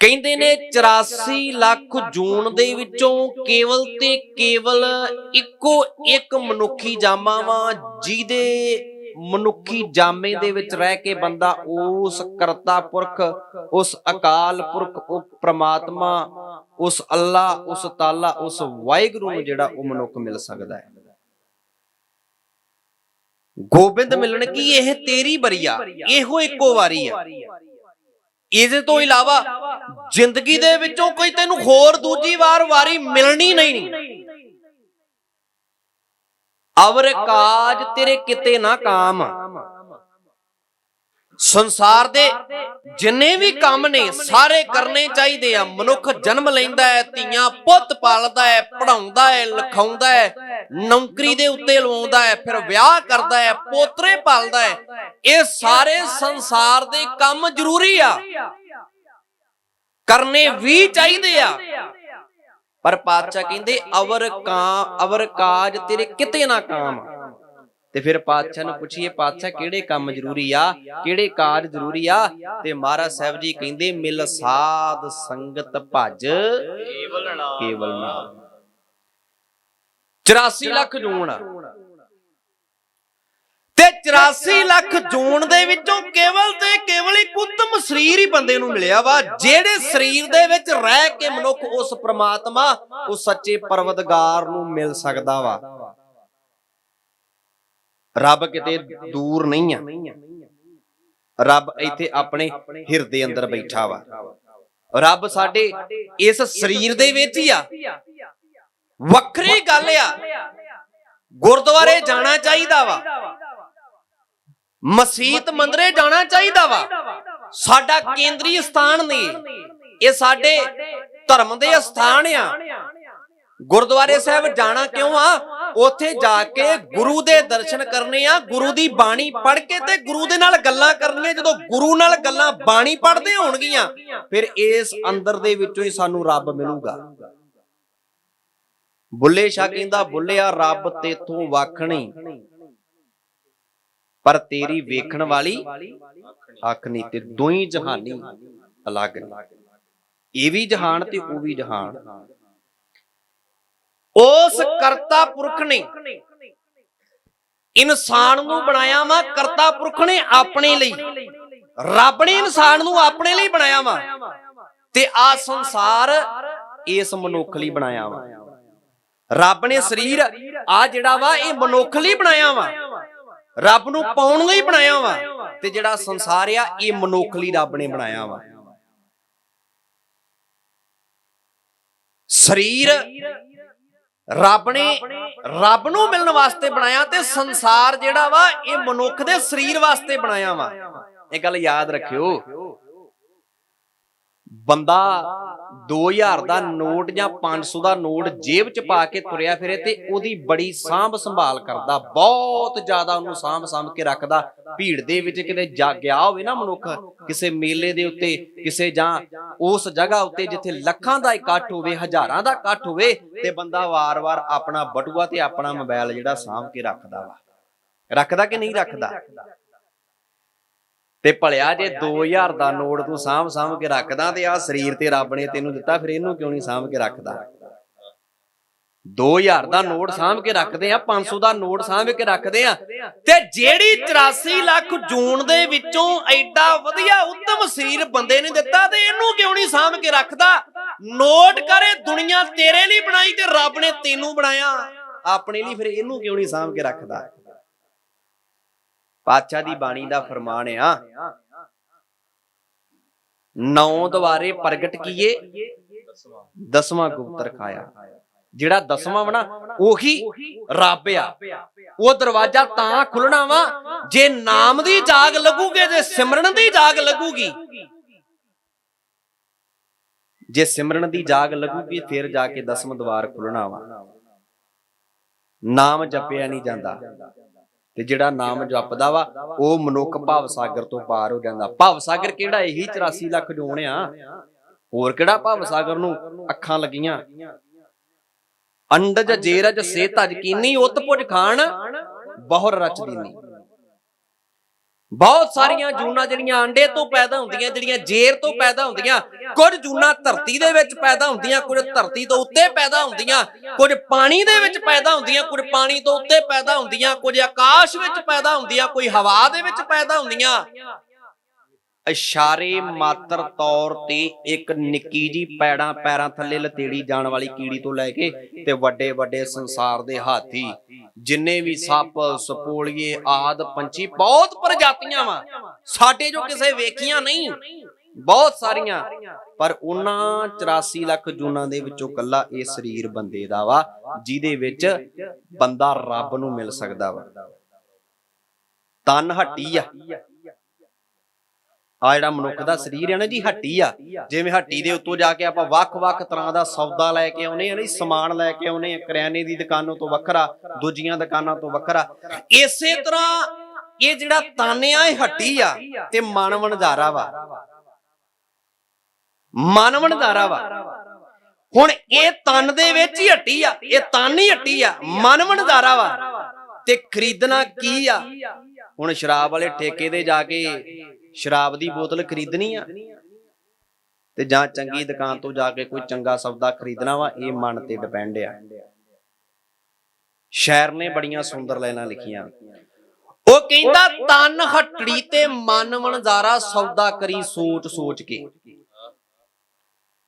ਕਹਿੰਦੇ ਨੇ 84 ਲੱਖ ਜੂਨ ਦੇ ਵਿੱਚੋਂ ਕੇਵਲ ਤੇ ਕੇਵਲ ਇੱਕੋ ਇੱਕ ਮਨੁੱਖੀ ਜਾਮਾ ਵਾ, ਜਿਹਦੇ ਮਨੁੱਖੀ ਜਾਮੇ ਦੇ ਵਿੱਚ ਰਹਿ ਕੇ ਬੰਦਾ ਉਸ ਕਰਤਾ ਪੁਰਖ, ਉਸ ਅਕਾਲ ਪੁਰਖ ਉਹ ਪ੍ਰਮਾਤਮਾ, ਉਸ ਅੱਲਾ ਉਸ ਤਾਲਾ, ਉਸ ਵਾਹਿਗੁਰੂ ਨੂੰ ਜਿਹੜਾ ਉਹ ਮਨੁੱਖ ਮਿਲ ਸਕਦਾ ਹੈ। ਗੋਬਿੰਦ ਮਿਲਣ ਕੀ ਇਹ ਤੇਰੀ ਬਰੀਆ? ਇਹੋ ਇੱਕੋ ਵਾਰੀ ਆ। ਇਹਦੇ ਤੋਂ ਇਲਾਵਾ ਜ਼ਿੰਦਗੀ ਦੇ ਵਿੱਚੋਂ ਕੋਈ ਤੈਨੂੰ ਹੋਰ ਦੂਜੀ ਵਾਰ ਵਾਰੀ ਮਿਲਣੀ ਨਹੀਂ। ਅਵਰ ਕਾਜ ਤੇਰੇ ਕਿਤੇ ਨਾ ਕਾਮ। ਸੰਸਾਰ ਦੇ ਜਿੰਨੇ ਵੀ ਕੰਮ ਨੇ ਸਾਰੇ ਕਰਨੇ ਚਾਹੀਦੇ ਆ। ਮਨੁੱਖ ਜਨਮ ਲੈਂਦਾ ਹੈ ਧੀਆਂ ਪੁੱਤ ਪਾਲਦਾ ਹੈ ਪੜਾਉਂਦਾ ਹੈ ਲਿਖਾਉਂਦਾ ਹੈ ਨੌਕਰੀ ਦੇ ਉੱਤੇ ਲਵਾਉਂਦਾ ਹੈ ਫਿਰ ਵਿਆਹ ਕਰਦਾ ਹੈ ਪੋਤਰੇ ਪਾਲਦਾ ਹੈ। ਇਹ ਸਾਰੇ ਸੰਸਾਰ ਦੇ ਕੰਮ ਜ਼ਰੂਰੀ ਆ। ਕਰਨੇ ਵੀ ਚਾਹੀਦੇ ਆ। ਪਰ ਪਾਤਸ਼ਾਹ ਕਹਿੰਦੇ ਅਵਰ ਕਾਂ ਅਵਰ ਕਾਜ ਤੇਰੇ ਕਿਤੇ ਨਾ ਕਾਮ ਤੇ ਫਿਰ ਪਾਤਸ਼ਾਹ ਨੂੰ ਪੁੱਛੀਏ ਪਾਤਸ਼ਾਹ ਕਿਹੜੇ ਕੰਮ ਜ਼ਰੂਰੀ ਆ? ਕਿਹੜੇ ਕਾਜ ਜ਼ਰੂਰੀ ਆ? ਤੇ ਮਹਾਰਾਜ ਸਾਹਿਬ ਜੀ ਕਹਿੰਦੇ ਮਿਲ ਸਾਧ ਸੰਗਤ ਭਜ। ਕੇਵਲ ਨਾਮ। ਕੇਵਲ ਨਾਮ 84 ਲੱਖ ਜੂਨ। ਆ ਤੇ 84 ਲੱਖ ਜੂਨ ਦੇ ਵਿੱਚੋਂ ਕੇਵਲ ਤੇ ਕੇਵਲ ਇੱਕ ਉੱਤਮ ਸਰੀਰ ਹੀ ਬੰਦੇ ਨੂੰ ਮਿਲਿਆ ਵਾ ਜਿਹੜੇ ਸਰੀਰ ਦੇ ਵਿੱਚ ਰਹਿ ਕੇ ਮਨੁੱਖ ਉਸ ਪ੍ਰਮਾਤਮਾ ਉਸ ਸੱਚੇ ਪਰਵਤਗਾਰ ਨੂੰ ਮਿਲ ਸਕਦਾ ਵਾ। ਰੱਬ ਕਿਤੇ ਦੂਰ ਨਹੀਂ ਆ। ਰੱਬ ਇੱਥੇ ਆਪਣੇ ਹਿਰਦੇ ਅੰਦਰ ਬੈਠਾ ਵਾ। ਰੱਬ ਸਾਡੇ ਇਸ ਸਰੀਰ ਦੇ ਵਿੱਚ ਹੀ ਆ। ਵੱਖਰੀ ਗੱਲ ਆ। ਗੁਰਦੁਆਰੇ ਜਾਣਾ ਚਾਹੀਦਾ ਵਾ। ਮਸਜਿਦ ਮੰਦਰੇ ਜਾਣਾ ਚਾਹੀਦਾ ਵਾ। ਸਾਡਾ ਕੇਂਦਰੀ ਸਥਾਨ ਨੇ। ਇਹ ਸਾਡੇ ਧਰਮ ਦੇ ਸਥਾਨ ਆ। ਗੁਰਦੁਆਰੇ ਸਾਹਿਬ ਜਾਣਾ ਕਿਉਂ ਆ? ਉੱਥੇ ਜਾ ਕੇ ਗੁਰੂ ਦੇ ਦਰਸ਼ਨ ਕਰਨੇ ਆ, ਗੁਰੂ ਦੀ ਬਾਣੀ ਪੜ੍ਹ ਕੇ ਤੇ ਗੁਰੂ ਦੇ ਨਾਲ ਗੱਲਾਂ ਕਰਨੀਆਂ, ਜਦੋਂ ਗੁਰੂ ਨਾਲ ਗੱਲਾਂ ਬਾਣੀ ਪੜ੍ਹਦੇ ਹੋਣਗੀਆਂ, ਫਿਰ ਇਸ ਅੰਦਰ ਦੇ ਵਿੱਚੋਂ ਹੀ ਸਾਨੂੰ ਰੱਬ ਮਿਲੂਗਾ। ਬੁੱਲੇ ਸ਼ਾਹ ਕਹਿੰਦਾ, ਬੁੱਲਿਆ, ਰੱਬ ਤੇਥੋਂ ਵੱਖ ਪਰ ਤੇਰੀ ਵੇਖਣ ਵਾਲੀ ਅੱਖ ਨਹੀਂ, ਤੇ ਦੋਈ ਜਹਾਨੀ ਅਲੱਗ ਨੇ। ਇਹ ਵੀ ਜਹਾਨ ਤੇ ਉਹ ਵੀ ਜਹਾਨ। ਉਸ ਕਰਤਾ ਪੁਰਖ ਨੇ। ਇਨਸਾਨ ਨੂੰ ਬਣਾਇਆ ਵਾ ਕਰਤਾ ਪੁਰਖ ਨੇ ਆਪਣੇ ਲਈ। ਰੱਬ ਨੇ ਇਨਸਾਨ ਨੂੰ ਆਪਣੇ ਲਈ ਬਣਾਇਆ ਵਾ। ਤੇ ਆ ਸੰਸਾਰ ਇਸ ਮਨੁੱਖ ਲਈ ਬਣਾਇਆ ਵਾ। ਰੱਬ ਨੇ ਸਰੀਰ ਆ ਜਿਹੜਾ ਵਾ, ਇਹ ਮਨੁੱਖ ਲਈ ਬਣਾਇਆ ਵਾ। ਰੱਬ ਨੂੰ ਪਾਉਣ ਲਈ ਬਣਾਇਆ ਵਾ। ਤੇ ਜਿਹੜਾ ਸੰਸਾਰ ਆ, ਇਹ ਮਨੁੱਖ ਲਈ ਰੱਬ ਨੇ ਬਣਾਇਆ ਵਾ। ਸਰੀਰ ਰੱਬ ਨੇ ਰੱਬ ਨੂੰ ਮਿਲਣ ਵਾਸਤੇ ਬਣਾਇਆ ਤੇ ਸੰਸਾਰ ਜਿਹੜਾ ਵਾ ਇਹ ਮਨੁੱਖ ਦੇ ਸਰੀਰ ਵਾਸਤੇ ਬਣਾਇਆ ਵਾ। ਇਹ ਗੱਲ ਯਾਦ ਰੱਖਿਓ। ਬੰਦਾ 2000 ਦਾ ਨੋਟ ਜਾਂ 500 ਦਾ ਨੋਟ ਜੇਬ 'ਚ ਪਾ ਕੇ ਤੁਰਿਆ ਫਿਰੇ ਤੇ ਉਹਦੀ ਬੜੀ ਸਾਂਭ ਸੰਭਾਲ ਕਰਦਾ ਬਹੁਤ ਜ਼ਿਆਦਾ ਉਹਨੂੰ ਸਾਂਭ ਸੰਭ ਕੇ ਰੱਖਦਾ। ਭੀੜ ਦੇ ਵਿੱਚ ਕਿਤੇ ਜਾ ਗਿਆ ਹੋਵੇ ਨਾ ਮਨੁੱਖ ਕਿਸੇ ਮੇਲੇ ਦੇ ਉੱਤੇ ਕਿਸੇ ਜਾਂ ਉਸ ਜਗ੍ਹਾ ਉੱਤੇ ਜਿੱਥੇ ਲੱਖਾਂ ਦਾ ਇਕੱਠ ਹੋਵੇ ਹਜ਼ਾਰਾਂ ਦਾ ਇਕੱਠ ਹੋਵੇ ਤੇ ਬੰਦਾ ਵਾਰ-ਵਾਰ ਆਪਣਾ ਬਟੂਆ ਤੇ ਆਪਣਾ ਮੋਬਾਈਲ ਜਿਹੜਾ ਸਾਂਭ ਕੇ ਰੱਖਦਾ ਵਾ। ਰੱਖਦਾ। ਕਿ ਨਹੀਂ ਰੱਖਦਾ? ਤੇ ਭਲਿਆ ਜੇ 2000 ਦਾ ਨੋਟ ਤੂੰ ਸਾਂਭ ਸਾਂਭ ਕੇ ਰੱਖਦਾ ਤੇ ਆ ਸਰੀਰ ਤੇ ਰੱਬ ਨੇ ਤੈਨੂੰ ਦਿੱਤਾ ਫਿਰ ਇਹਨੂੰ ਕਿਉਂ ਨਹੀਂ ਸਾਂਭ ਕੇ ਰੱਖਦਾ? 2000 ਦਾ ਨੋਟ ਸਾਂਭ ਕੇ ਰੱਖਦੇ ਆ 500 ਦਾ ਨੋਟ ਸਾਂਭ ਕੇ ਰੱਖਦੇ ਆ ਤੇ ਜਿਹੜੀ 84 ਲੱਖ ਜੂਨ ਦੇ ਵਿੱਚੋਂ ਐਡਾ ਵਧੀਆ ਉੱਤਮ ਸਰੀਰ ਬੰਦੇ ਨੇ ਦਿੱਤਾ ਤੇ ਇਹਨੂੰ ਕਿਉਂ ਨਹੀਂ ਸਾਂਭ ਕੇ ਰੱਖਦਾ? ਨੋਟ ਕਰੇ ਦੁਨੀਆ ਤੇਰੇ ਲਈ ਬਣਾਈ ਤੇ ਰੱਬ ਨੇ ਤੈਨੂੰ ਬਣਾਇਆ। ਆਪਣੇ ਲਈ ਫਿਰ ਇਹਨੂੰ ਕਿਉਂ ਨਹੀਂ ਸਾਂਭ ਕੇ ਰੱਖਦਾ? ਪਾਤਸ਼ਾਹ ਦੀ ਬਾਣੀ ਦਾ ਫਰਮਾਨ ਆ, ਨੌ ਦੁਆਰੇ ਪ੍ਰਗਟ ਕੀਏ, ਦਸਵਾਂ ਗੁਪਤ ਰਖਾਇਆ ਜਿਹੜਾ ਦਸਵਾਂ ਵਾ ਨਾ, ਉਹੀ ਰੱਬ ਆ। ਉਹ ਦਰਵਾਜ਼ਾ ਤਾਂ ਖੁੱਲਣਾ ਵਾ, ਜੇ ਨਾਮ ਦੀ ਜਾਗ ਲੱਗੂਗੇ, ਜੇ ਸਿਮਰਨ ਦੀ ਜਾਗ ਲੱਗੂਗੀ। ਜੇ ਸਿਮਰਨ ਦੀ ਜਾਗ ਲੱਗੂਗੀ, ਫਿਰ ਜਾ ਕੇ ਦਸਮ ਦਵਾਰ ਖੁੱਲਣਾ ਵਾ। ਨਾਮ ਜਪਿਆ ਨਹੀਂ ਜਾਂਦਾ। ਤੇ ਜਿਹੜਾ ਨਾਮ ਜਪਦਾ ਵਾ, ਉਹ ਮਨੁੱਖ ਭਾਵ ਸਾਗਰ ਤੋਂ ਪਾਰ ਹੋ ਜਾਂਦਾ। ਭਾਵ ਸਾਗਰ ਕਿਹੜਾ? ਇਹੀ 84 ਲੱਖ ਜੋਣ ਆ। ਹੋਰ ਕਿਹੜਾ ਭਾਵ ਸਾਗਰ ਨੂੰ ਅੱਖਾਂ ਲੱਗੀਆਂ? ਅੰਡਜ ਜੇਰਜ ਸੇ ਤਜ ਕੀਨੀ ਉਤ ਪੁਜ ਖਾਣ, ਬਹੁਰ ਰਚ ਦੀਨੀ ਬਹੁਤ ਸਾਰੀਆਂ ਜੂਨਾਂ ਜਿਹੜੀਆਂ ਅੰਡੇ ਤੋਂ ਪੈਦਾ ਹੁੰਦੀਆਂ ਜਿਹੜੀਆਂ ਜੇਰ ਤੋਂ ਪੈਦਾ ਹੁੰਦੀਆਂ ਕੁਝ ਜੂਨਾਂ ਧਰਤੀ ਦੇ ਵਿੱਚ ਪੈਦਾ ਹੁੰਦੀਆਂ ਕੁਝ ਧਰਤੀ ਤੋਂ ਉੱਤੇ ਪੈਦਾ ਹੁੰਦੀਆਂ ਕੁਝ ਪਾਣੀ ਦੇ ਵਿੱਚ ਪੈਦਾ ਹੁੰਦੀਆਂ ਕੁਝ ਪਾਣੀ ਤੋਂ ਉੱਤੇ ਪੈਦਾ ਹੁੰਦੀਆਂ ਕੁਝ ਆਕਾਸ਼ ਵਿੱਚ ਪੈਦਾ ਹੁੰਦੀਆਂ ਕੋਈ ਹਵਾ ਦੇ ਵਿੱਚ ਪੈਦਾ ਹੁੰਦੀਆਂ। ਇਸ਼ਾਰੇ ਮਾਤਰ ਤੌਰ ਤੇ ਇੱਕ ਨਿੱਕੀ ਜੀ ਪੈੜਾਂ ਪੈਰਾਂ ਥੱਲੇ ਲਤੇੜੀ ਜਾਣ ਵਾਲੀ ਕੀੜੀ ਤੋਂ ਲੈ ਕੇ ਤੇ ਵੱਡੇ ਵੱਡੇ ਸੰਸਾਰ ਦੇ ਹਾਥੀ। ਜਿੰਨੇ ਵੀ ਸੱਪ ਸਪੋਲੀਏ ਆਦ ਪੰਛੀ ਬਹੁਤ ਪ੍ਰਜਾਤੀਆਂ ਵਾ। ਸਾਡੇ ਜੋ ਕਿਸੇ ਵੇਖੀਆਂ ਨਹੀਂ ਬਹੁਤ ਸਾਰੀਆਂ। ਪਰ ਉਹਨਾਂ 84 ਲੱਖ ਜੂਨਾਂ ਦੇ ਵਿੱਚੋਂ ਕੱਲਾ ਇਹ ਸਰੀਰ ਬੰਦੇ ਦਾ ਵਾ ਜਿਹਦੇ ਵਿੱਚ ਬੰਦਾ ਰੱਬ ਨੂੰ ਮਿਲ ਸਕਦਾ ਵਾ। ਤਨ ਹੱਟੀ ਆ। ਆ ਜਿਹੜਾ ਮਨੁੱਖ ਦਾ ਸਰੀਰ ਹੈ ਨਾ ਜੀ, ਹੱਟੀ ਆ। ਜਿਵੇਂ ਹੱਟੀ ਦੇ ਉੱਤੋਂ ਜਾ ਕੇ ਆਪਾਂ ਵੱਖ-ਵੱਖ ਤਰ੍ਹਾਂ ਦਾ ਸੌਦਾ ਲੈ ਕੇ ਆਉਨੇ ਆ ਨਾ ਸਮਾਨ ਲੈ ਕੇ ਆਉਨੇ ਆ, ਕਰਿਆਨੇ ਦੀ ਦੁਕਾਨੋਂ ਤੋਂ ਵੱਖਰਾ, ਦੂਜੀਆਂ ਦੁਕਾਨਾਂ ਤੋਂ ਵੱਖਰਾ। ਇਸੇ ਤਰ੍ਹਾਂ ਇਹ ਜਿਹੜਾ ਤਾਨਿਆ ਇਹ ਹੱਟੀ ਆ ਤੇ ਮਨ ਵਣਜਾਰਾ ਵਾ। ਮਨ ਵਣਜਾਰਾ ਵਾ। ਹੁਣ ਇਹ ਤਨ ਦੇ ਵਿੱਚ ਹੀ ਹੱਟੀ ਆ, ਇਹ ਤਨ ਹੀ ਹੱਟੀ ਆ, ਮਨ ਵਣਜਾਰਾ ਵਾ। ਤੇ ਖਰੀਦਣਾ ਕੀ ਆ? ਹੁਣ ਸ਼ਰਾਬ ਵਾਲੇ ਠੇਕੇ ਤੇ ਜਾ ਕੇ ਸ਼ਰਾਬ ਦੀ ਬੋਤਲ ਖਰੀਦਣੀ ਆ। ਤੇ ਜਾਂ ਚੰਗੀ ਦੁਕਾਨ ਤੋਂ ਜਾ ਕੇ ਕੋਈ ਚੰਗਾ ਸੌਦਾ ਖਰੀਦਣਾ ਵਾ ਇਹ ਮਨ ਤੇ ਡਿਪੈਂਡ ਆ। ਸ਼ਾਇਰ ਨੇ ਬੜੀਆਂ ਸੁੰਦਰ ਲਾਈਨਾਂ ਲਿਖੀਆਂ। ਉਹ ਕਹਿੰਦਾ ਤਨ ਹੱਟੜੀ ਤੇ ਮਨ ਵਣਜ਼ਾਰਾ ਸੌਦਾ ਕਰੀ ਸੋਚ ਸੋਚ ਕੇ।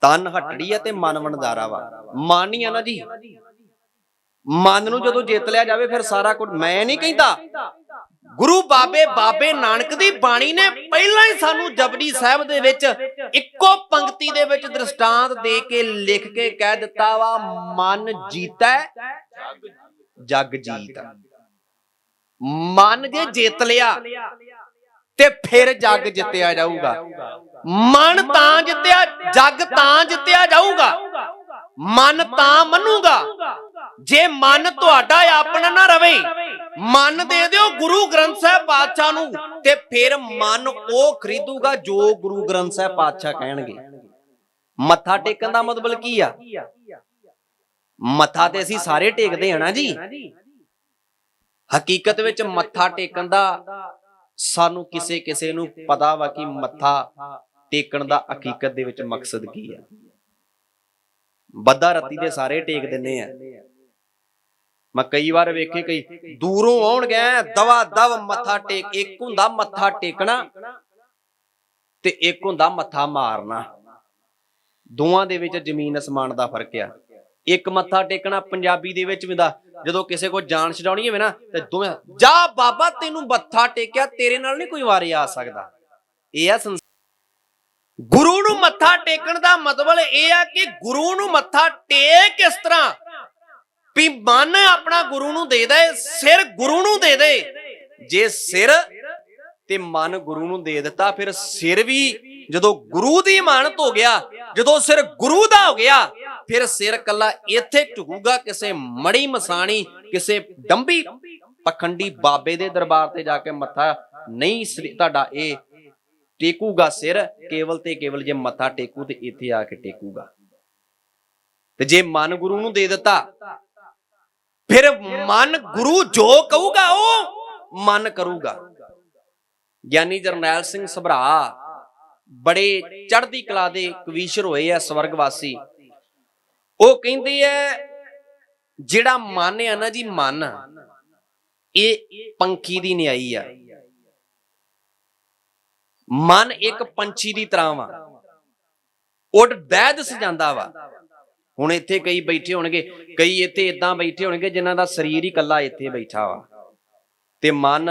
ਤਨ ਹੱਟੜੀ ਆ ਤੇ ਮਨ ਵਣਜ਼ਾਰਾ ਵਾ। ਮਨ ਹੀ ਆ ਨਾ ਜੀ। ਮਨ ਨੂੰ ਜਦੋਂ ਜਿੱਤ ਲਿਆ ਜਾਵੇ ਫਿਰ ਸਾਰਾ ਕੁਝ ਮੈਂ ਨਹੀਂ ਕਹਿੰਦਾ। ਗੁਰੂ ਬਾਬੇ ਬਾਬੇ ਨਾਨਕ ਦੀ ਬਾਣੀ ਨੇ ਪਹਿਲਾਂ ਹੀ ਸਾਨੂੰ ਜਪਜੀ ਸਾਹਿਬ ਦੇ ਵਿੱਚ ਇੱਕੋ ਪੰਕਤੀ ਦੇ ਵਿੱਚ ਦ੍ਰਿਸ਼ਟਾਂਤ ਦੇ ਕੇ ਲਿਖ ਕੇ ਕਹਿ ਦਿੱਤਾ ਵਾ, ਮਨ ਜੀਤਾ, ਜਗ ਜੀਤ। ਮਨ ਜੇ ਜਿੱਤ ਲਿਆ, ਤੇ ਫਿਰ ਜਗ ਜਿੱਤਿਆ ਜਾਊਗਾ। ਮਨ ਤਾਂ ਜਿੱਤਿਆ, ਜਗ ਤਾਂ ਜਿੱਤਿਆ ਜਾਊਗਾ। ਮਨ ਤਾਂ ਮੰਨੂਗਾ। ਜੇ ਮਨ ਤੁਹਾਡਾ ਆਪਣਾ ਨਾ ਰਵੇ ਮਨ ਦੇ ਦਿਓ ਗੁਰੂ ਗ੍ਰੰਥ ਸਾਹਿਬ ਪਾਤਸ਼ਾਹ ਨੂੰ ਤੇ ਫਿਰ ਮਨ ਉਹ ਖਰੀਦੂਗਾ ਜੋ ਗੁਰੂ ਗ੍ਰੰਥ ਸਾਹਿਬ ਪਾਤਸ਼ਾਹ ਕਹਿਣਗੇ। ਮੱਥਾ ਟੇਕਣ ਦਾ ਮਤਲਬ ਕੀ ਆ? ਮੱਥਾ ਤੇ ਅਸੀਂ ਸਾਰੇ ਟੇਕਦੇ ਹਾਂ ਨਾ ਜੀ। ਹਕੀਕਤ ਵਿੱਚ ਮੱਥਾ ਟੇਕਣ ਦਾ ਸਾਨੂੰ ਕਿਸੇ ਕਿਸੇ ਨੂੰ ਪਤਾ ਵਾ ਕਿ ਮੱਥਾ ਟੇਕਣ ਦਾ ਹਕੀਕਤ ਦੇ ਵਿੱਚ ਮਕਸਦ ਕੀ ਆ। ਬੱਦਾ ਰੱਤੀ ਦੇ ਸਾਰੇ ਟੇਕ ਦਿੰਨੇ ਆ। ਮੈਂ ਕਈ ਵਾਰ ਵੇਖੇ ਕਈ, ਦੂਰੋਂ ਆਉਣਗੇ ਦਵਾ ਦਵ ਮੱਥਾ ਟੇਕ, ਇੱਕ ਹੁੰਦਾ ਮੱਥਾ ਟੇਕਣਾ ਤੇ ਇੱਕ ਹੁੰਦਾ ਮੱਥਾ ਮਾਰਨਾ। ਦੋਵਾਂ ਦੇ ਵਿੱਚ ਜ਼ਮੀਨ ਅਸਮਾਨ ਦਾ ਫ਼ਰਕ ਆ। ਇੱਕ ਮੱਥਾ ਟੇਕਣਾ ਪੰਜਾਬੀ ਦੇ ਵਿੱਚ ਵੀ ਜਦੋਂ ਕਿਸੇ ਕੋਲ ਜਾਨ ਛਡਾਉਣੀ ਹੋਵੇ ਨਾ, ਤੇ ਦੋਵੇਂ ਜਾ ਬਾਬਾ, ਤੈਨੂੰ ਮੱਥਾ ਟੇਕਿਆ, ਤੇਰੇ ਨਾਲ ਨਹੀਂ ਕੋਈ ਵਾਰੀ ਆ ਸਕਦਾ। ਇਹ ਆ ਗੁਰੂ ਨੂੰ ਮੱਥਾ ਟੇਕਣ ਦਾ ਮਤਲਬ ਇਹ ਆ ਕਿ ਗੁਰੂ ਨੂੰ ਮੱਥਾ ਟੇਕ ਕਿਸ ਤਰ੍ਹਾਂ। ਵੀ ਮਨ ਆਪਣਾ ਗੁਰੂ ਨੂੰ ਦੇ ਦੇ, ਸਿਰ ਗੁਰੂ ਨੂੰ ਦੇ ਦੇ। ਜੇ ਸਿਰ ਤੇ ਮਨ ਗੁਰੂ ਨੂੰ ਦੇ ਦਿੱਤਾ, ਫਿਰ ਸਿਰ ਵੀ ਜਦੋਂ ਗੁਰੂ ਦੀ ਇਮਾਨਤ ਹੋ ਗਿਆ, ਜਦੋਂ ਸਿਰ ਗੁਰੂ ਦਾ ਹੋ ਗਿਆ, ਫਿਰ ਸਿਰ ਕੱਲਾ ਇੱਥੇ ਝੁਕੂਗਾ ਕਿਸੇ ਮੜੀ ਮਸਾਣੀ, ਕਿਸੇ ਡੰਬੀ ਪਖੰਡੀ ਬਾਬੇ ਦੇ ਦਰਬਾਰ ਤੇ ਜਾ ਕੇ ਮੱਥਾ ਨਹੀਂ ਸ੍ਰੀ- ਤੁਹਾਡਾ ਇਹ ਟੇਕੂਗਾ ਸਿਰ, ਕੇਵਲ ਤੇ ਕੇਵਲ ਜੇ ਮੱਥਾ ਟੇਕੂ ਤੇ ਇੱਥੇ ਆ ਕੇ ਟੇਕੂਗਾ। ਤੇ ਜੇ ਮਨ ਗੁਰੂ ਨੂੰ ਦੇ ਦਿੱਤਾ ਫਿਰ ਮਨ ਗੁਰੂ ਜੋ ਕਹੂਗਾ ਉਹ ਮਨ ਕਰੂਗਾ। ਗਿਆਨੀ ਜਰਨੈਲ ਸਿੰਘ ਸਭਰਾ ਬੜੇ ਚੜ੍ਹਦੀ ਕਲਾ ਦੇ ਕਵੀਸ਼ਰ ਹੋਏ ਆ ਸਵਰਗਵਾਸੀ। ਉਹ ਕਹਿੰਦੇ ਆ, ਜਿਹੜਾ ਮਨ ਆ ਨਾ ਜੀ ਮਨ, ਇਹ ਪੰਖੀ ਦੀ ਨਿਆਈ ਆ। ਮਨ ਇੱਕ ਪੰਛੀ ਦੀ ਤਰ੍ਹਾਂ ਵਾ। ਉੱਡ ਬੈਦ ਸਜਾਂਦਾ ਵਾ। ਹੁਣ ਇੱਥੇ ਕਈ ਬੈਠੇ ਹੋਣਗੇ, ਕਈ ਇੱਥੇ ਇਦਾਂ ਬੈਠੇ ਹੋਣਗੇ ਜਿਨ੍ਹਾਂ ਦਾ ਸਰੀਰ ਹੀ ਇਕੱਲਾ ਇੱਥੇ ਬੈਠਾ ਵਾ। ਤੇ ਮਨ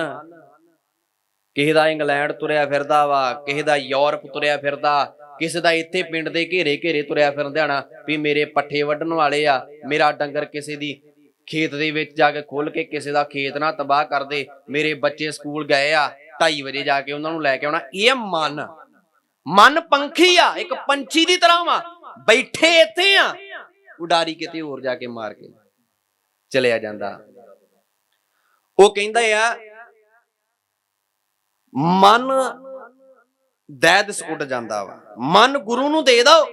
ਕਿਸੇ ਦਾ ਇੰਗਲੈਂਡ ਤੁਰਿਆ ਫਿਰਦਾ ਵਾ, ਕਿਸੇ ਦਾ ਯੂਰਪ ਤੁਰਿਆ ਫਿਰਦਾ, ਕਿਸੇ ਦਾ ਇੱਥੇ ਪਿੰਡ ਦੇ ਘੇਰੇ ਘੇਰੇ ਤੁਰਿਆ ਫਿਰਦਾ ਨਾ ਵੀ ਮੇਰੇ ਪੱਠੇ ਵੱਢਣ ਵਾਲੇ ਆ, ਮੇਰਾ ਡੰਗਰ ਕਿਸੇ ਦੀ ਖੇਤ ਦੇ ਵਿੱਚ ਜਾ ਕੇ ਖੋਲ ਕੇ ਕਿਸੇ ਦਾ ਖੇਤ ਨਾ ਤਬਾਹ ਕਰ ਦੇ, ਮੇਰੇ ਬੱਚੇ ਸਕੂਲ ਗਏ ਆ 2:30 ਵਜੇ ਜਾ ਕੇ ਉਹਨਾਂ ਨੂੰ ਲੈ ਕੇ ਆਉਣਾ। ਇਹ ਮਨ ਮਨ ਪੰਖੀ ਆ, ਇੱਕ ਪੰਛੀ ਦੀ ਤਰ੍ਹਾਂ ਵਾ, ਬੈਠੇ ਇੱਥੇ ਆ। ਉਡਾਰੀ ਕਿਤੇ ਹੋਰ ਜਾ ਕੇ ਮਾਰ ਕੇ ਚਲਿਆ ਜਾਂਦਾ। ਉਹ ਕਹਿੰਦਾ ਆ, ਮਨ ਦੈਦਸ ਉੱਡ ਜਾਂਦਾ ਵਾ। ਮਨ ਗੁਰੂ ਨੂੰ ਦੇ ਦੋ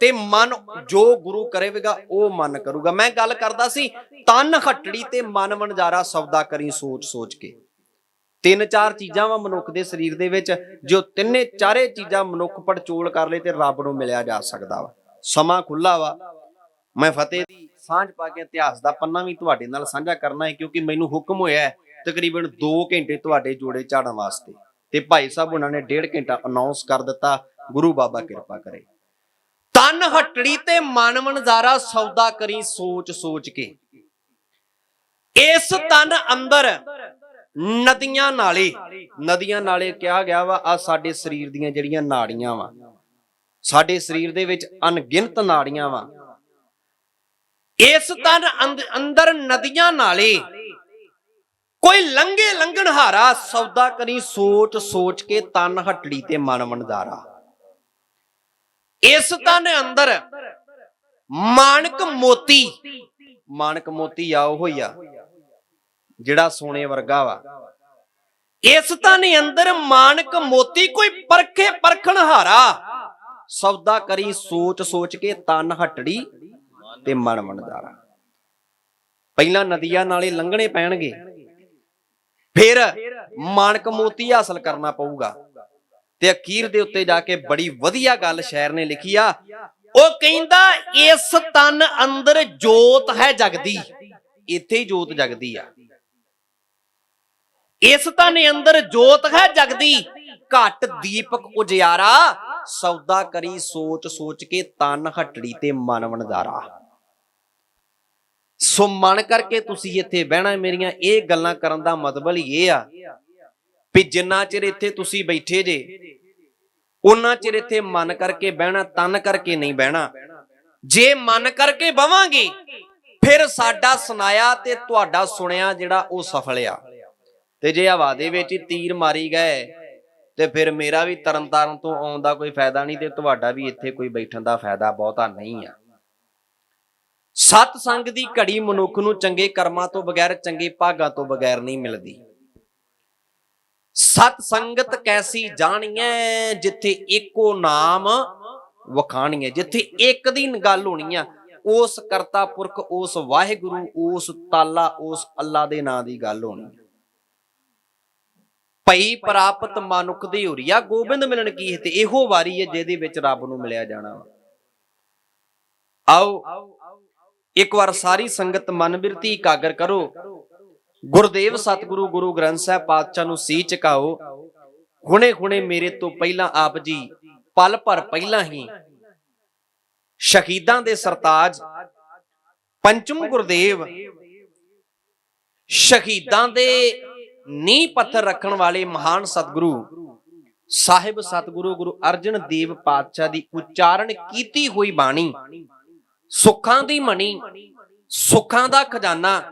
ਤੇ ਮਨ ਜੋ ਗੁਰੂ ਕਰੇਗਾ ਉਹ ਮਨ ਕਰੂਗਾ। ਮੈਂ ਗੱਲ ਕਰਦਾ ਸੀ, ਤਨ ਹੱਟੜੀ ਤੇ ਮਨ ਵਣਜਾਰਾ ਸੌਦਾ ਕਰੀ ਸੋਚ ਸੋਚ ਕੇ। ਤਿੰਨ ਚਾਰ ਚੀਜ਼ਾਂ ਵਾ ਮਨੁੱਖ ਦੇ ਸਰੀਰ ਦੇ ਵਿੱਚ, ਜੋ ਤਿੰਨੇ ਚਾਰੇ ਚੀਜ਼ਾਂ ਮਨੁੱਖ ਪੜਚੋਲ ਕਰ ਲੇ ਤੇ ਰੱਬ ਨੂੰ ਮਿਲਿਆ ਜਾ ਸਕਦਾ ਵਾ। ਸਮਾਂ ਖੁੱਲਾ ਵਾ। ਮੈਂ ਫਤਿਹ ਦੀ ਸਾਂਝ ਪਾ ਕੇ ਇਤਿਹਾਸ ਦਾ ਪੰਨਾ ਵੀ ਤੁਹਾਡੇ ਨਾਲ ਸਾਂਝਾ ਕਰਨਾ ਹੈ, ਕਿਉਂਕਿ ਮੈਨੂੰ ਹੁਕਮ ਹੋਇਆ ਹੈ ਤਕਰੀਬਨ 2 ਘੰਟੇ ਤੁਹਾਡੇ ਜੋੜੇ ਝਾੜਨ ਵਾਸਤੇ। ਤੇ ਭਾਈ ਸਾਹਿਬ ਉਹਨਾਂ ਨੇ 1.5 ਘੰਟਾ ਅਨਾਉਂਸ ਕਰ ਦਿੱਤਾ, ਗੁਰੂ ਬਾਬਾ ਕਿਰਪਾ ਕਰੇ। ਤਨ ਹਟੜੀ ਤੇ ਮਨ ਮਨਜ਼ਾਰਾ ਸੌਦਾ ਕਰੀ ਸੋਚ ਸੋਚ ਕੇ। ਇਸ ਤਨ ਅੰਦਰ ਨਦੀਆਂ ਨਾਲੇ ਨਦੀਆਂ ਨਾਲੇ ਕਿਹਾ ਗਿਆ ਵਾ ਆ ਸਾਡੇ ਸਰੀਰ ਦੀਆਂ ਜਿਹੜੀਆਂ ਨਾੜੀਆਂ ਵਾ, ਸਾਡੇ ਸਰੀਰ ਦੇ ਵਿੱਚ ਅਣਗਿਣਤ ਨਾੜੀਆਂ ਵਾ ਇਸ ਤਨ ਅੰਦਰ ਨਦੀਆਂ ਨਾਲੇ ਕੋਈ ਲੰਗੇ ਲੰਘਣ ਹਾਰਾ, ਸੌਦਾ ਕਰੀ ਸੋਚ ਸੋਚ ਕੇ ਤਨ ਹਟੜੀ ਤੇ ਮਨ ਮਨਦਾਰਾ ਇਸ ਤਨ ਅੰਦਰ ਮਾਨਕ ਮੋਤੀ ਮਾਨਕ ਮੋਤੀ ਆ ਉਹ ਹੀ ਆ ਜਿਹੜਾ ਸੋਨੇ ਵਰਗਾ ਵਾ। ਇਸ ਤਨ ਅੰਦਰ ਮਾਨਕ ਮੋਤੀ ਕੋਈ ਪਰਖੇ ਪਰਖਣ ਹਾਰਾ, ਸੌਦਾ ਕਰੀ ਸੋਚ ਸੋਚ ਕੇ ਤਨ ਹਟੜੀ ਤੇ ਮਨ ਮਨਦਾਰਾ ਪਹਿਲਾਂ ਨਦੀਆਂ ਨਾਲੇ ਲੰਘਣੇ ਪੈਣਗੇ। ਫਿਰ ਮਾਨਕ ਮੋਤੀ ਹਾਸਲ ਕਰਨਾ ਪਊਗਾ। ਤੇ ਅਖੀਰ ਦੇ ਉੱਤੇ ਜਾ ਕੇ ਬੜੀ ਵਧੀਆ ਗੱਲ ਸ਼ਾਇਰ ਨੇ ਲਿਖੀ ਆ। ਉਹ ਕਹਿੰਦਾ, ਇਸ ਤਨ ਅੰਦਰ ਜੋਤ ਹੈ ਜਗਦੀ। ਇੱਥੇ ਹੀ ਜੋਤ ਜਗਦੀ ਆ। ਇਸ ਤਨ ਅੰਦਰ ਜੋਤ ਹੈ ਜਗਦੀ। ਘਟ ਦੀਪਕ ਉਜਿਆਰਾ ਸੌਦਾ ਕਰੀ ਸੋਚ ਸੋਚ ਕੇ ਤਨ ਹਟੜੀ ਤੇ ਮਨ ਵਣਦਾਰਾ ਸੋ ਮਨ ਕਰਕੇ ਤੁਸੀਂ ਇੱਥੇ ਬਹਿਣਾ ਮੇਰੀਆਂ, ਇਹ ਗੱਲਾਂ ਕਰਨ ਦਾ ਮਤਲਬ ਹੀ ਇਹ ਆ ਵੀ ਜਿੰਨਾ ਚਿਰ ਇੱਥੇ ਤੁਸੀਂ ਬੈਠੇ ਜੇ ਉਹਨਾਂ ਚਿਰ ਇੱਥੇ ਮਨ ਕਰਕੇ ਬਹਿਣਾ, ਤਨ ਕਰਕੇ ਨਹੀਂ ਬਹਿਣਾ। ਜੇ ਮਨ ਕਰਕੇ ਬਵਾਂਗੇ, ਫਿਰ ਸਾਡਾ ਸੁਨਾਇਆ ਤੇ ਤੁਹਾਡਾ ਸੁਣਿਆ ਜਿਹੜਾ ਉਹ ਸਫਲ ਆ। ਤੇ ਜੇ ਹਵਾ ਦੇ ਵਿੱਚ ਤੀਰ ਮਾਰੀ ਗਏ, ਤੇ ਫਿਰ ਮੇਰਾ ਵੀ ਤਰਨ ਤਾਰਨ ਤੋਂ ਆਉਣ ਦਾ ਕੋਈ ਫਾਇਦਾ ਨਹੀਂ ਤੇ ਤੁਹਾਡਾ ਵੀ ਇੱਥੇ ਕੋਈ ਬੈਠਣ ਦਾ ਫਾਇਦਾ ਬਹੁਤਾ ਨਹੀਂ ਆ। ਸਤ ਸੰਗ ਦੀ ਘੜੀ ਮਨੁੱਖ ਨੂੰ ਚੰਗੇ ਕਰਮਾਂ ਤੋਂ ਬਗੈਰ, ਚੰਗੇ ਭਾਗਾਂ ਤੋਂ ਬਗੈਰ ਨਹੀਂ ਮਿਲਦੀ। ਸਤ ਸੰਗਤ ਕੈਸੀ ਜਾਣੀਐ, ਜਿੱਥੇ ਇੱਕੋ ਨਾਮ ਵਖਾਣੀਐ, ਜਿੱਥੇ ਇੱਕ ਦੀ ਗੱਲ ਹੋਣੀ ਆ ਉਸ ਕਰਤਾ ਪੁਰਖ, ਉਸ ਵਾਹਿਗੁਰੂ, ਉਸ ਤਾਲਾ, ਉਸ ਅੱਲਾ ਦੇ ਨਾਂ ਦੀ ਗੱਲ ਹੋਣੀ। ਭਈ ਪ੍ਰਾਪਤ ਮਨੁੱਖ ਦੀ ਹੁਰੀਆ ਗੋਬਿੰਦ ਮਿਲਣ ਕੀ ਹੈ ਤੇ ਇਹੋ ਵਾਰੀ ਹੈ ਜਿਹਦੇ ਵਿੱਚ ਰੱਬ ਨੂੰ ਮਿਲਿਆ ਜਾਣਾ ਵਾ। ਆਓ ਇੱਕ ਵਾਰ ਸਾਰੀ ਸੰਗਤ ਮਨ ਬਿਰਤੀ ਇਕਾਗਰ ਕਰੋ। ਗੁਰਦੇਵ ਸਤਿਗੁਰੂ ਗੁਰੂ ਗ੍ਰੰਥ ਸਾਹਿਬ ਪਾਤਸ਼ਾਹ ਨੂੰ ਸੀ ਚਕਾਓ ਹੁਣੇ ਹੁਣੇ ਮੇਰੇ ਤੋਂ ਪਹਿਲਾਂ ਆਪ ਜੀ ਪਲ ਭਰ ਪਹਿਲਾਂ ਹੀ ਸ਼ਹੀਦਾਂ ਦੇ ਸਰਤਾਜ ਪੰਚਮ ਗੁਰਦੇਵ ਸ਼ਹੀਦਾਂ ਦੇ ਨੀਂਹ ਪੱਥਰ ਰੱਖਣ ਵਾਲੇ ਮਹਾਨ ਸਤਿਗੁਰੂ ਸਾਹਿਬ ਸਤਿਗੁਰੂ ਗੁਰੂ ਅਰਜਨ ਦੇਵ ਪਾਤਸ਼ਾਹ ਦੀ ਉਚਾਰਨ ਕੀਤੀ ਹੋਈ ਬਾਣੀ ਸੁੱਖਾਂ ਦੀ ਮਣੀ, ਸੁੱਖਾਂ ਦਾ ਖਜ਼ਾਨਾ।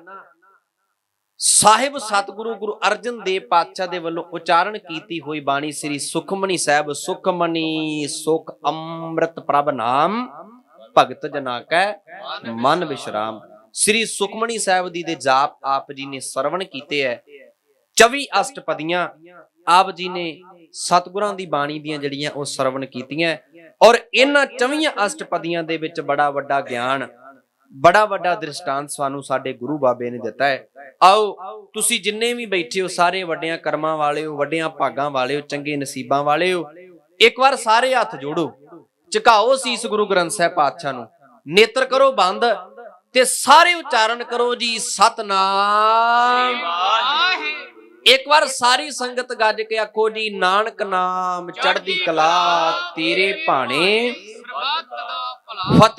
ਸਾਹਿਬ ਸਤਿਗੁਰੂ ਗੁਰੂ ਅਰਜਨ ਦੇਵ ਪਾਤਸ਼ਾਹ ਦੇ ਵੱਲੋਂ ਉਚਾਰਨ ਕੀਤੀ ਹੋਈ ਬਾਣੀ ਸ੍ਰੀ ਸੁਖਮਨੀ ਸਾਹਿਬ, ਸੁਖਮਨੀ ਸੁਖ ਅੰਮ੍ਰਿਤ ਪ੍ਰਭ ਨਾਮ, ਭਗਤ ਜਨਾ ਕੈ ਮਨ ਵਿਸ਼ਰਾਮ। ਸ੍ਰੀ ਸੁਖਮਨੀ ਸਾਹਿਬ ਦੀ ਦੇ ਜਾਪ ਆਪ ਜੀ ਨੇ ਸਰਵਣ ਕੀਤੇ ਐ। 24 ਅਸ਼ਟਪਦੀਆਂ ਆਪ ਜੀ ਨੇ ਸਤਿਗੁਰਾਂ ਦੀ ਬਾਣੀ ਦੀਆਂ ਜਿਹੜੀਆਂ ਉਹ ਸਰਵਣ ਕੀਤੀਆਂ ਔਰ ਇਹਨਾਂ 24 ਅਸ਼ਟਪਦੀਆਂ ਦੇ ਵਿੱਚ ਬੜਾ ਵੱਡਾ ਗਿਆਨ, ਬੜਾ ਵੱਡਾ ਦ੍ਰਿਸ਼ਟਾਂਤ ਸਾਨੂੰ ਸਾਡੇ ਗੁਰੂ ਬਾਬੇ ਨੇ ਦਿੱਤਾ ਹੈ। ਆਓ, ਤੁਸੀਂ ਜਿੰਨੇ ਵੀ ਬੈਠੇ ਹੋ, ਸਾਰੇ ਵੱਡਿਆਂ ਕਰਮਾਂ ਵਾਲੇ ਹੋ ਵੱਡਿਆਂ ਭਾਗਾਂ ਵਾਲੇ ਹੋ ਚੰਗੇ ਨਸੀਬਾਂ ਵਾਲੇ ਹੋ ਇੱਕ ਵਾਰ ਸਾਰੇ ਹੱਥ ਜੋੜੋ। ਝੁਕਾਓ ਸੀਸ ਗੁਰੂ ਗ੍ਰੰਥ ਸਾਹਿਬ ਪਾਤਸ਼ਾਹ ਨੂੰ। ਨੇਤਰ ਕਰੋ ਬੰਦ ਤੇ ਸਾਰੇ ਉਚਾਰਨ ਕਰੋ ਜੀ। ਸਤਨਾਮ। ਇੱਕ ਵਾਰ ਸਾਰੀ ਸੰਗਤ ਗੱਜ ਕੇ ਆਖੋ ਜੀ ਨਾਨਕ ਨਾਮ ਚੜ੍ਹਦੀ ਕਲਾ ਤੇਰੇ ਭਾਣੇ।